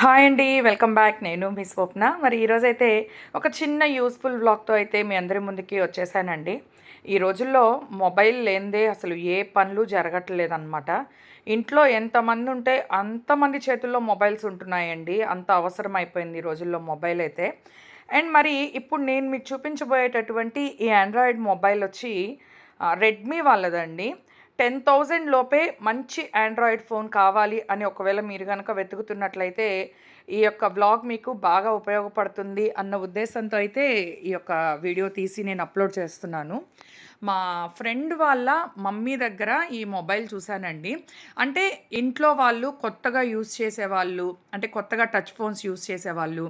Hi అండి welcome back. నేను మీ స్వప్న. మరి ఈరోజైతే ఒక చిన్న యూస్ఫుల్ వ్లాగ్తో అయితే మీ అందరి ముందుకి వచ్చేసానండి. ఈ రోజుల్లో మొబైల్ లేనిదే అసలు ఏ పనులు జరగట్లేదన్నమాట. ఇంట్లో ఎంతమంది ఉంటే అంతమంది చేతుల్లో మొబైల్స్ ఉంటున్నాయండి. అంత అవసరం అయిపోయింది ఈ రోజుల్లో మొబైల్ అయితే. అండ్ మరి ఇప్పుడు నేను మీకు చూపించబోయేటటువంటి ఈ ఆండ్రాయిడ్ మొబైల్ వచ్చి రెడ్మీ వాళ్ళదండి. టెన్ థౌజండ్ లోపే మంచి ఆండ్రాయిడ్ ఫోన్ కావాలి అని ఒకవేళ మీరు కనుక వెతుకుతున్నట్లయితే ఈ యొక్క బ్లాగ్ మీకు బాగా ఉపయోగపడుతుంది అన్న ఉద్దేశంతో అయితే ఈ యొక్క వీడియో తీసి నేను అప్లోడ్ చేస్తున్నాను. మా ఫ్రెండ్ వాళ్ళ మమ్మీ దగ్గర ఈ మొబైల్ చూశానండి. అంటే ఇంట్లో వాళ్ళు కొత్తగా యూస్ చేసేవాళ్ళు అంటే కొత్తగా టచ్ ఫోన్స్ యూస్ చేసేవాళ్ళు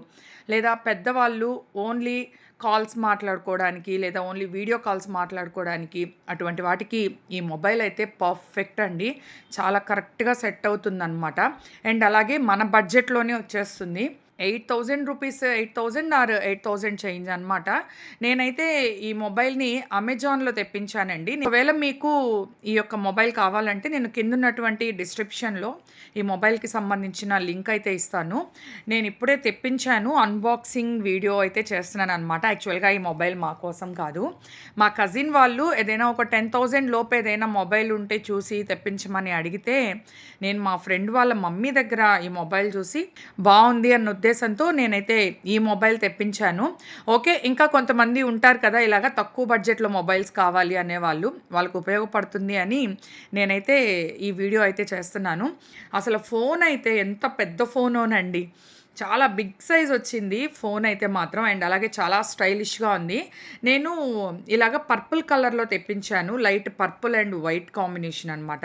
లేదా పెద్దవాళ్ళు ఓన్లీ కాల్స్ మాట్లాడుకోవడానికి లేదా ఓన్లీ వీడియో కాల్స్ మాట్లాడుకోవడానికి అటువంటి వాటికి ఈ మొబైల్ అయితే పర్ఫెక్ట్ అండి. చాలా కరెక్ట్గా సెట్ అవుతుందన్నమాట. అండ్ అలాగే మన బడ్జెట్లోనే వచ్చేస్తుంది. Eight thousand rupees eight thousand or eight thousand change అనమాట నేనైతే ఈ మొబైల్ని అమెజాన్లో తెప్పించానండి. ఒకవేళ మీకు ఈ యొక్క మొబైల్ కావాలంటే నేను కింద ఉన్నటువంటి డిస్క్రిప్షన్లో ఈ మొబైల్కి సంబంధించిన లింక్ అయితే ఇస్తాను. నేను ఇప్పుడే తెప్పించాను అన్బాక్సింగ్ వీడియో అయితే చేస్తున్నాను అనమాట యాక్చువల్గా ఈ మొబైల్ మా కోసం కాదు. మా కజిన్ వాళ్ళు ఏదైనా ఒక టెన్ థౌజండ్ లోపు ఏదైనా మొబైల్ ఉంటే చూసి తెప్పించమని అడిగితే నేను మా ఫ్రెండ్ వాళ్ళ మమ్మీ దగ్గర ఈ మొబైల్ చూసి బాగుంది అన్న ఉద్దేశంతో నేనైతే ఈ మొబైల్ తెప్పించాను. ఓకే ఇంకా కొంతమంది ఉంటారు కదా ఇలాగ తక్కువ బడ్జెట్లో మొబైల్స్ కావాలి అనేవాళ్ళు వాళ్ళకు ఉపయోగపడుతుంది అని నేనైతే ఈ వీడియో అయితే చేస్తున్నాను. అసలు ఫోన్ అయితే ఎంత పెద్ద ఫోనోనండి. చాలా బిగ్ సైజ్ వచ్చింది ఫోన్ అయితే మాత్రం. అండ్ అలాగే చాలా స్టైలిష్గా ఉంది. నేను ఇలాగ పర్పుల్ కలర్లో తెప్పించాను. Light purple and white combination అనమాట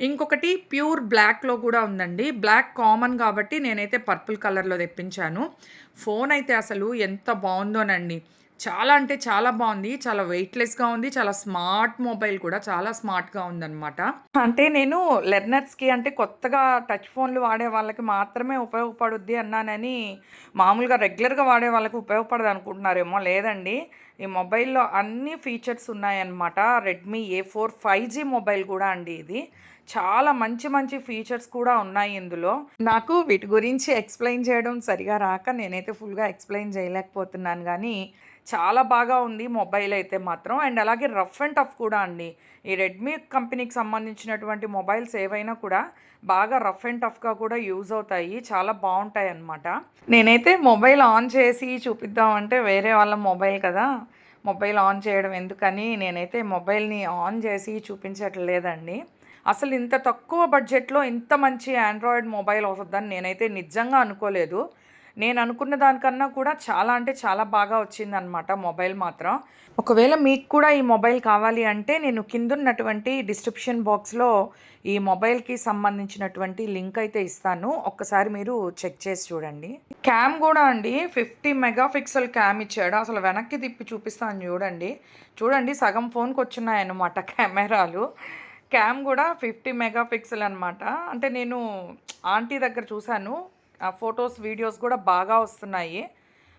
ఇంకొకటి ప్యూర్ బ్లాక్లో కూడా ఉందండి. బ్లాక్ కామన్ కాబట్టి నేనైతే పర్పుల్ కలర్లో తెప్పించాను. ఫోన్ అయితే అసలు ఎంత బాగుందోనండి. చాలా అంటే చాలా బాగుంది. చాలా వెయిట్లెస్గా ఉంది. చాలా స్మార్ట్ మొబైల్ కూడా చాలా స్మార్ట్గా ఉందన్నమాట. అంటే నేను లెర్నర్స్కి అంటే కొత్తగా టచ్ ఫోన్లు వాడే వాళ్ళకి మాత్రమే ఉపయోగపడుద్ది అన్నానని మామూలుగా రెగ్యులర్గా వాడే వాళ్ళకి ఉపయోగపడదు అనుకుంటున్నారేమో లేదండి. ఈ మొబైల్లో అన్ని ఫీచర్స్ ఉన్నాయన్నమాట. Redmi A four five G mobile కూడా అండి ఇది. చాలా మంచి మంచి ఫీచర్స్ కూడా ఉన్నాయి ఇందులో. నాకు వీటి గురించి ఎక్స్ప్లెయిన్ చేయడం సరిగా రాక నేనైతే ఫుల్గా ఎక్స్ప్లెయిన్ చేయలేకపోతున్నాను కానీ చాలా బాగా ఉంది మొబైల్ అయితే మాత్రం. అండ్ అలాగే రఫ్ అండ్ టఫ్ కూడా అండి. ఈ రెడ్మీ కంపెనీకి సంబంధించినటువంటి మొబైల్స్ ఏవైనా కూడా బాగా రఫ్ అండ్ టఫ్గా కూడా యూజ్ అవుతాయి. చాలా బాగుంటాయి అన్నమాట. నేనైతే మొబైల్ ఆన్ చేసి చూపిద్దామంటే వేరే వాళ్ళ మొబైల్ కదా. మొబైల్ ఆన్ చేయడం ఎందుకని నేనైతే మొబైల్ని ఆన్ చేసి చూపించట్లేదండి. అసలు ఇంత తక్కువ బడ్జెట్లో ఇంత మంచి ఆండ్రాయిడ్ మొబైల్ వస్తుందని నేనైతే నిజంగా అనుకోలేదు. నేను అనుకున్న దానికన్నా కూడా చాలా అంటే చాలా బాగా వచ్చిందనమాట మొబైల్ మాత్రం. ఒకవేళ మీకు కూడా ఈ మొబైల్ కావాలి అంటే నేను కిందున్నటువంటి డిస్క్రిప్షన్ బాక్స్లో ఈ మొబైల్కి సంబంధించినటువంటి లింక్ అయితే ఇస్తాను. ఒక్కసారి మీరు చెక్ చేసి చూడండి. క్యామ్ కూడా అండి ఫిఫ్టీ మెగా పిక్సెల్ క్యామ్ ఇచ్చాడు. అసలు వెనక్కి తిప్పి చూపిస్తాను చూడండి. చూడండి సగం ఫోన్కి వచ్చినాయన్నమాట కెమెరాలు. క్యామ్ కూడా ఫిఫ్టీ మెగా పిక్సెల్ అనమాట అంటే నేను ఆంటీ దగ్గర చూశాను. ఫొటోస్ వీడియోస్ కూడా బాగా వస్తున్నాయి.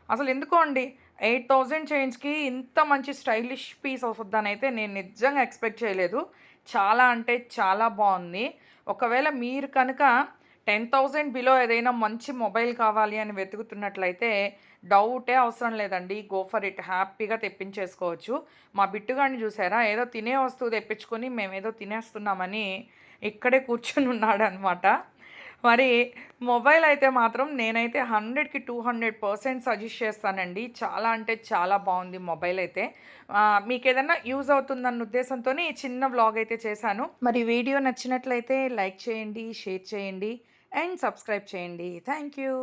అసలు ఎందుకో అండి ఎయిట్ థౌజండ్ చేంజ్కి ఇంత మంచి స్టైలిష్ పీస్ వస్తుందని అయితే నేను నిజంగా ఎక్స్పెక్ట్ చేయలేదు. చాలా అంటే చాలా బాగుంది. ఒకవేళ మీరు కనుక టెన్ థౌజండ్ బిలో ఏదైనా మంచి మొబైల్ కావాలి అని వెతుకుతున్నట్లయితే డౌటే అవసరం లేదండి. గో ఫర్ ఇట్ హ్యాపీగా తెప్పించేసుకోవచ్చు. మా బిట్టుగాడిని చూసారా? ఏదో తినే వస్తువు తెప్పించుకొని మేము ఏదో తినేస్తున్నామని ఇక్కడే కూర్చొని ఉన్నాడు అనమాట మరి మొబైల్ అయితే మాత్రం నేనైతే హండ్రెడ్కి టూ హండ్రెడ్ పర్సెంట్ సజెస్ట్ చేస్తానండి. చాలా అంటే చాలా బాగుంది మొబైల్ అయితే. మీకు ఏదైనా యూజ్ అవుతుందన్న ఉద్దేశంతో చిన్న వ్లాగ్ అయితే చేశాను. మరి వీడియో నచ్చినట్లయితే లైక్ చేయండి షేర్ చేయండి అండ్ సబ్స్క్రైబ్ చేయండి. Thank you.